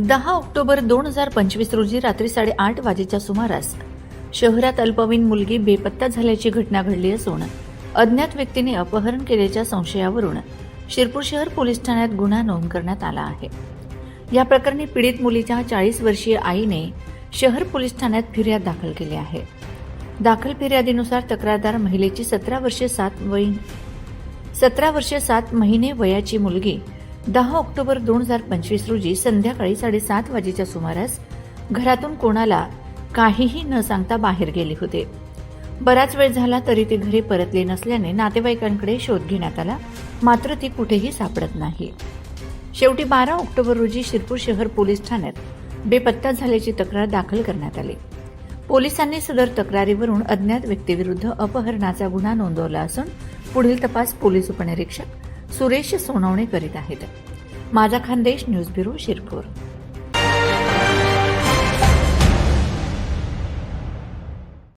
दहा ऑक्टोबर दोन हजार पंचवीस रोजी रात्री साडेआठ वाजेच्या सुमारास शहरात अल्पवयीन मुलगी बेपत्ता झाल्याची घटना घडली असून अज्ञात व्यक्तीने अपहरण केल्याच्या संशयावरून शिरपूर शहर पोलीस ठाण्यात गुन्हा नोंद करण्यात आला आहे. या प्रकरणी पीडित मुलीच्या चाळीस वर्षीय आईने शहर पोलीस ठाण्यात फिर्याद दाखल केली आहे. दाखल फिर्यादीनुसार तक्रारदार महिलेची सतरा वर्षे सात वयीन सतरा वर्षे सात महिने वयाची मुलगी दहा ऑक्टोबर दोन हजार पंचवीस रोजी संध्याकाळी साडेसात वाजेच्या सुमारास घरातून कोणाला काहीही न सांगता बाहेर गेले होते. बराच वेळ झाला तरी ते घरी परतले नसल्याने नातेवाईकांकडे शोध घेण्यात आला. मात्र ती कुठेही सापडत नाही. शेवटी बारा ऑक्टोबर रोजी शिरपूर शहर पोलीस ठाण्यात बेपत्ता झाल्याची तक्रार दाखल करण्यात आली. पोलिसांनी सदर तक्रारीवरून अज्ञात व्यक्तीविरुद्ध अपहरणाचा गुन्हा नोंदवला असून पुढील तपास पोलीस उपनिरीक्षक सुरेश सोनवणे करीत आहेत. माझा खानदेश न्यूज ब्युरो शिरपूर.